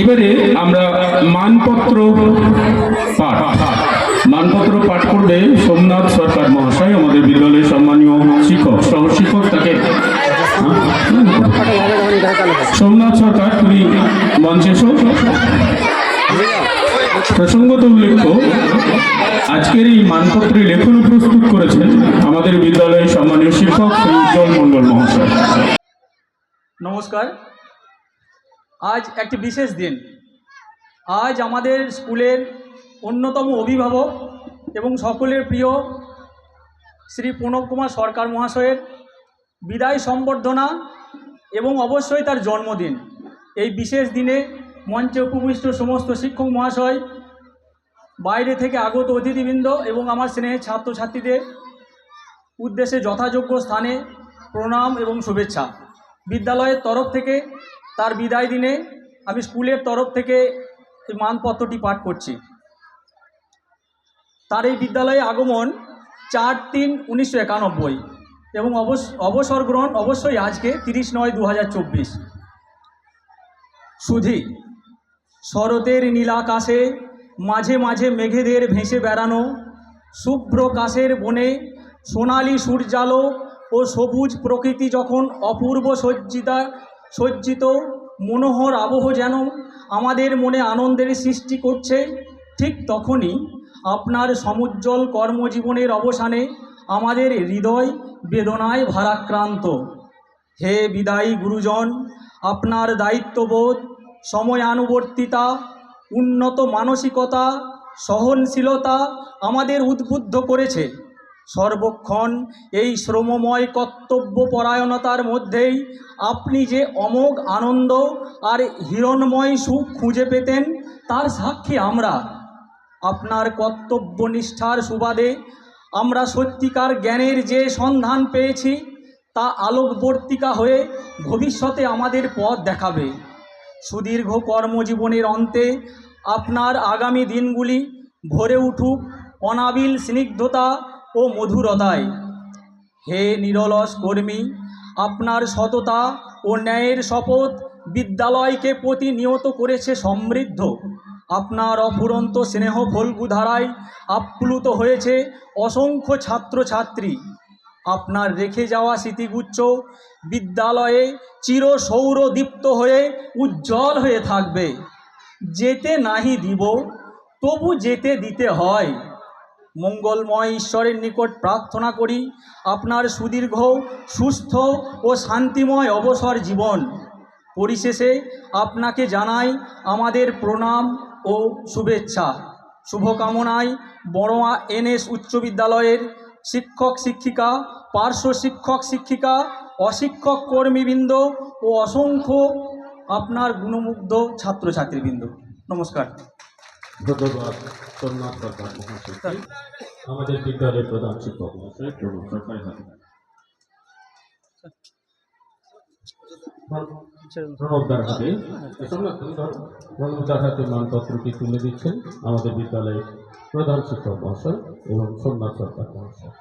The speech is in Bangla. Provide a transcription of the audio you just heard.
এবারে আমরা মানপত্র পাঠ। মানপত্র পাঠ করবে সোমনাথ সরকার মহাশয় আমাদের বিদ্যালয়ের সম্মানীয় শিক্ষক সহ শিক্ষক তাকে সোমনাথ সরকার, তুমি মঞ্চে প্রসঙ্গত উল্লেখ্য আজকের এই মানপত্রে লেখন প্রস্তুত করেছেন আমাদের বিদ্যালয়ের সম্মানীয় শিক্ষক শ্রী উজ্জ্বল মহাশয়। নমস্কার। আজ একটি বিশেষ দিন। আজ আমাদের স্কুলের অন্যতম অভিভাবক এবং সকলের প্রিয় শ্রী প্রণব কুমার সরকার মহাশয়ের বিদায় সম্বর্ধনা এবং অবশ্যই তার জন্মদিন। এই বিশেষ দিনে মঞ্চে উপবিষ্ট সমস্ত শিক্ষক মহাশয়, বাইরে থেকে আগত অতিথিবৃন্দ এবং আমার স্নেহের ছাত্রছাত্রীদের উদ্দেশ্যে যথাযোগ্য স্থানে প্রণাম এবং শুভেচ্ছা। বিদ্যালয়ের তরফ থেকে তার বিদায় দিনে আমি স্কুলের তরফ থেকে এই মানপত্রটি পাঠ করছি। তার এই বিদ্যালয়ে আগমন চার তিন উনিশশো একানব্বই এবং অবস, অবসর গ্রহণ অবশ্যই আজকে তিরিশ নয় দু হাজার চব্বিশ। সুধী, শরতের নীলাকাশে মাঝে মাঝে মেঘেদের ভেসে বেড়ানো, শুভ্র কাশের বনে সোনালি সূর্যালো ও সবুজ প্রকৃতি যখন অপূর্ব সজ্জিতা সজ্জিত মনোহর আবহ যেন আমাদের মনে আনন্দের সৃষ্টি করছে, ঠিক তখনই আপনার সমুজ্জ্বল কর্মজীবনের অবসানে আমাদের হৃদয় বেদনায় ভারাক্রান্ত। হে বিদায়ী গুরুজন, আপনার দায়িত্ববোধ, সময়ানুবর্তিতা, উন্নত মানসিকতা, সহনশীলতা আমাদের উদ্বুদ্ধ করেছে। সর্বক্ষণ এই শ্রমময় কর্তব্য পরায়ণতার মধ্যেই আপনি যে অমোঘ আনন্দ আর হিরণময় সুখ খুঁজে পেতেন, তার সাক্ষী আমরা। আপনার কর্তব্যনিষ্ঠার সুবাদে আমরা সত্যিকার জ্ঞানের যে সন্ধান পেয়েছি, তা আলোকবর্তিকা হয়ে ভবিষ্যতে আমাদের পথ দেখাবে। সুদীর্ঘ কর্মজীবনের অন্তে আপনার আগামী দিনগুলি ভরে উঠুক অনাবিল স্নিগ্ধতা ও মধুরতায়। হে নিরলস কর্মী, আপনার সততা ও ন্যায়ের শপথ বিদ্যালয়কে প্রতিনিয়ত করেছে সমৃদ্ধ। আপনার অফুরন্ত স্নেহ ফল্গুধারায় আপ্লুত হয়েছে অসংখ্য ছাত্রছাত্রী। আপনার রেখে যাওয়া স্মৃতিগুচ্ছ বিদ্যালয়ে চির সৌরদীপ্ত হয়ে উজ্জ্বল হয়ে থাকবে। যেতে নাহি দিব, তবু যেতে দিতে হয়। মঙ্গলময় ঈশ্বরের নিকট প্রার্থনা করি আপনার সুদীর্ঘ, সুস্থ ও শান্তিময় অবসর জীবন। পরিশেষে আপনাকে জানাই আমাদের প্রণাম ও শুভেচ্ছা। শুভকামনায় বড়োয়া এনএস উচ্চ বিদ্যালয়ের শিক্ষক শিক্ষিকা, পার্শ্ব শিক্ষক শিক্ষিকা, অশিক্ষক কর্মীবৃন্দ ও অসংখ্য আপনার গুণমুগ্ধ ছাত্রছাত্রীবৃন্দ। নমস্কার। ধন্যবাদ। সোমনাথ সরকার মহাশয় আমাদের বিদ্যালয়ের প্রধান শিক্ষক মহাশয় প্রণব সরকার আমাদের বিদ্যালয়ের প্রধান শিক্ষক মহাশয় এবং সোমনাথ সরকার মহাশয়।